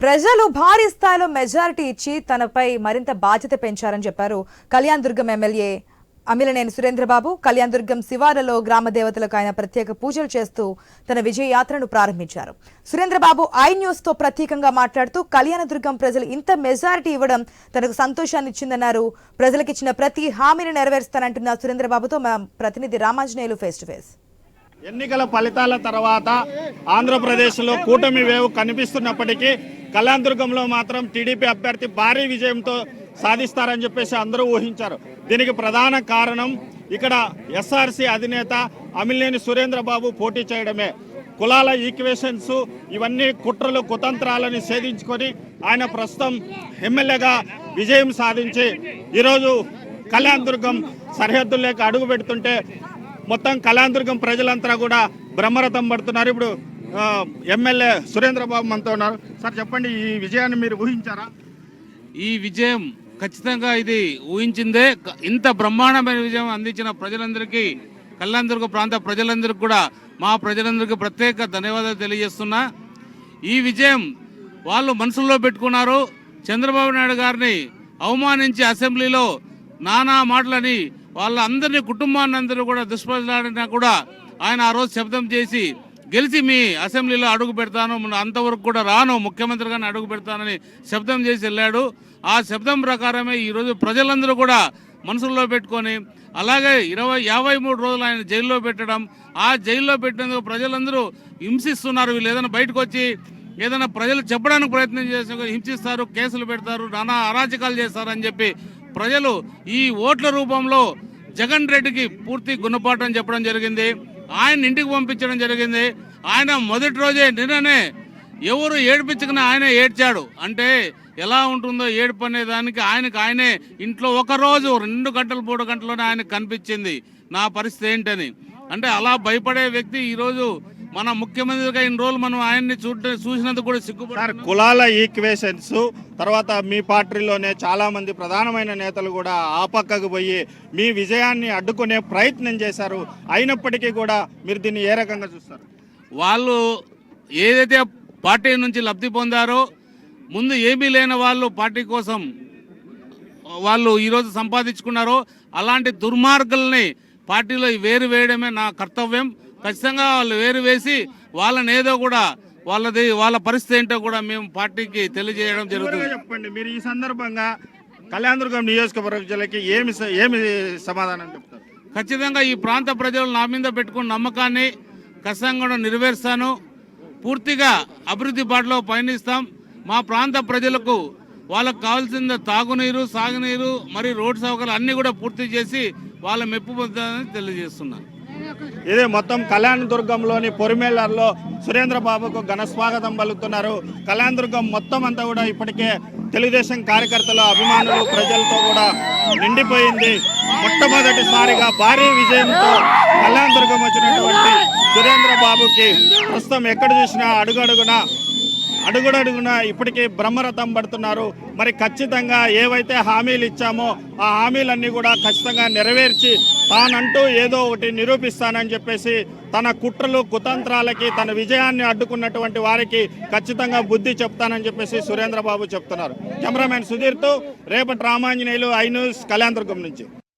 ప్రజలు భారీ స్థాయిలో మెజారిటీ ఇచ్చి తనపై మరింత బాధ్యత పెంచారని చెప్పారు కళ్యాణ్ దుర్గం ఎమ్మెల్యే అమిలనేని సురేంద్రబాబు. కళ్యాణ్ దుర్గం శివారులో గ్రామ దేవతలకు ఆయన ప్రత్యేక పూజలు చేస్తూ తన విజయ యాత్రను ప్రారంభించారు. సురేంద్రబాబు ఐ న్యూస్తో ప్రత్యేకంగా మాట్లాడుతూ కళ్యాణ దుర్గం ప్రజలు ఇంత మెజారిటీ ఇవ్వడం తనకు సంతోషాన్ని ఇచ్చిందన్నారు. ప్రజలకు ఇచ్చిన ప్రతి హామీని నెరవేరుస్తానంటున్న సురేంద్రబాబుతో మా ప్రతినిధి రామాంజనేయులు ఫేస్ టు ఫేస్ ఎన్నికల ఫలితాల తర్వాత ఆంధ్రప్రదేశ్లో కూటమి వేవ్ కనిపిస్తున్నప్పటికీ కళ్యాణదుర్గంలో మాత్రం టీడీపీ అభ్యర్థి భారీ విజయంతో సాధిస్తారని చెప్పేసి అందరూ ఊహించారు. దీనికి ప్రధాన కారణం ఇక్కడ ఎస్ఆర్సీ అధినేత అమిలినేని సురేంద్రబాబు పోటీ చేయడమే. కులాల ఈక్వేషన్స్ ఇవన్నీ కుట్రలు కుతంత్రాలని ఛేదించుకొని ఆయన ప్రస్తుతం ఎమ్మెల్యేగా విజయం సాధించి ఈరోజు కళ్యాణదుర్గం సరిహద్దుల్లోకి అడుగు పెడుతుంటే మొత్తం కళ్యాణదుర్గం ప్రజలంతా కూడా బ్రహ్మరథం పడుతున్నారు. ఇప్పుడు ఎమ్మెల్యే సురేంద్రబాబు మనతో ఉన్నారు. సార్ చెప్పండి ఈ విజయాన్ని మీరు ఊహించారా? ఈ విజయం ఖచ్చితంగా ఇది ఊహించిందే. ఇంత బ్రహ్మాండమైన విజయం అందించిన ప్రజలందరికీ కళ్యాణదుర్గ ప్రాంత ప్రజలందరికీ కూడా మా ప్రజలందరికీ ప్రత్యేక ధన్యవాదాలు తెలియజేస్తున్నా. ఈ విజయం వాళ్ళు మనసులో పెట్టుకున్నారు. చంద్రబాబు నాయుడు గారిని అవమానించి అసెంబ్లీలో నానా మాటలని వాళ్ళందరినీ కుటుంబాన్ని అందరూ కూడా దుష్ప్రచారణ కూడా ఆయన ఆ రోజు శబ్దం చేసి గెలిచి మీ అసెంబ్లీలో అడుగు పెడతాను. అంతవరకు కూడా రాను. ముఖ్యమంత్రిగానే అడుగు పెడతానని శబ్దం చేసి వెళ్ళాడు. ఆ శబ్దం ప్రకారమే ఈరోజు ప్రజలందరూ కూడా మనసుల్లో పెట్టుకొని అలాగే ఇరవై యాభై మూడు రోజులు ఆయన జైల్లో పెట్టడం ఆ జైల్లో పెట్టినందుకు ప్రజలందరూ హింసిస్తున్నారు. వీళ్ళు ఏదైనా బయటకు వచ్చి ఏదైనా ప్రజలు చెప్పడానికి ప్రయత్నం చేసిన హింసిస్తారు కేసులు పెడతారు నానా అరాచకాలు చేస్తారని చెప్పి ప్రజలు ఈ ఓట్ల రూపంలో జగన్ రెడ్డికి పూర్తి గుణపాఠం చెప్పడం జరిగింది. ఆయన ఇంటికి పంపించడం జరిగింది. ఆయన మొదటి రోజే నిన్ననే ఎవరు ఏడిపించుకున్న ఆయన ఏడ్చాడు. అంటే ఎలా ఉంటుందో ఏడుపు అనే దానికి ఆయనకు ఆయనే ఇంట్లో ఒకరోజు రెండు గంటలు మూడు గంటల్లోనే ఆయనకు కనిపించింది. నా పరిస్థితి ఏంటని. అంటే అలా భయపడే వ్యక్తి ఈరోజు మన ముఖ్యమంత్రిగా ఇన్ని రోజులు మనం ఆయన్ని చూడ చూసినందుకు కూడా సార్ సిగ్గుపడారు కులాల ఈక్వేషన్స్ తర్వాత మీ పార్టీలోనే చాలా మంది ప్రధానమైన నేతలు కూడా ఆ పక్కకు పోయి మీ విజయాన్ని అడ్డుకునే ప్రయత్నం చేశారు. అయినప్పటికీ కూడా మీరు దీన్ని ఏ రకంగా చూస్తారు? వాళ్ళు ఏదైతే పార్టీ నుంచి లబ్ధి పొందారో ముందు ఏమీ లేని వాళ్ళు పార్టీ కోసం వాళ్ళు ఈరోజు సంపాదించుకున్నారో అలాంటి దుర్మార్గుల్ని పార్టీలో వేరు వేయడమే నా కర్తవ్యం. ఖచ్చితంగా వాళ్ళు వేరు వేసి వాళ్ళని ఏదో కూడా వాళ్ళది వాళ్ళ పరిస్థితి ఏంటో కూడా మేము పార్టీకి తెలియజేయడం జరుగుతుంది. చెప్పండి. మీరు ఈ సందర్భంగా కళ్యాణదుర్గం నియోజకవర్గ ప్రజలకి ఏమి ఏమి సమాధానం చెప్తారు? ఖచ్చితంగా ఈ ప్రాంత ప్రజలు నా మీద పెట్టుకున్న నమ్మకాన్ని ఖచ్చితంగా నెరవేరుస్తాను. పూర్తిగా అభివృద్ధి బాటలో పయనిస్తాం. మా ప్రాంత ప్రజలకు వాళ్ళకు కావాల్సిన తాగునీరు సాగునీరు మరియు రోడ్ సౌకర్యాలు అన్నీ కూడా పూర్తి చేసి వాళ్ళ మెప్పు పొందాలని తెలియజేస్తున్నాను. ఇది మొత్తం కళ్యాణ దుర్గంలోని పొరిమేళ్ళలో సురేంద్ర బాబుకు ఘన స్వాగతం పలుకుతున్నారు. కళ్యాణ దుర్గం మొత్తం అంతా కూడా ఇప్పటికే తెలుగుదేశం కార్యకర్తలు అభిమానులు ప్రజలతో కూడా నిండిపోయింది. మొట్టమొదటిసారిగా భారీ విజయంతో కళ్యాణ దుర్గం వచ్చినటువంటి సురేంద్ర బాబుకి ప్రస్తుతం ఎక్కడ చూసినా అడుగడుగునా అడుగుడడుగున ఇప్పటికీ బ్రహ్మరథం పడుతున్నారు. మరి ఖచ్చితంగా ఏవైతే హామీలు ఇచ్చామో ఆ హామీలన్నీ కూడా ఖచ్చితంగా నెరవేర్చి తానంటూ ఏదో ఒకటి నిరూపిస్తానని చెప్పేసి తన కుట్రలు కుతంత్రాలకి తన విజయాన్ని అడ్డుకున్నటువంటి వారికి ఖచ్చితంగా బుద్ధి చెప్తానని చెప్పేసి సురేంద్రబాబు చెప్తున్నారు. కెమెరామెన్ సుధీర్తో రేపటి రామాంజనేయులు ఐ న్యూస్ కళ్యాణదుర్గం నుంచి.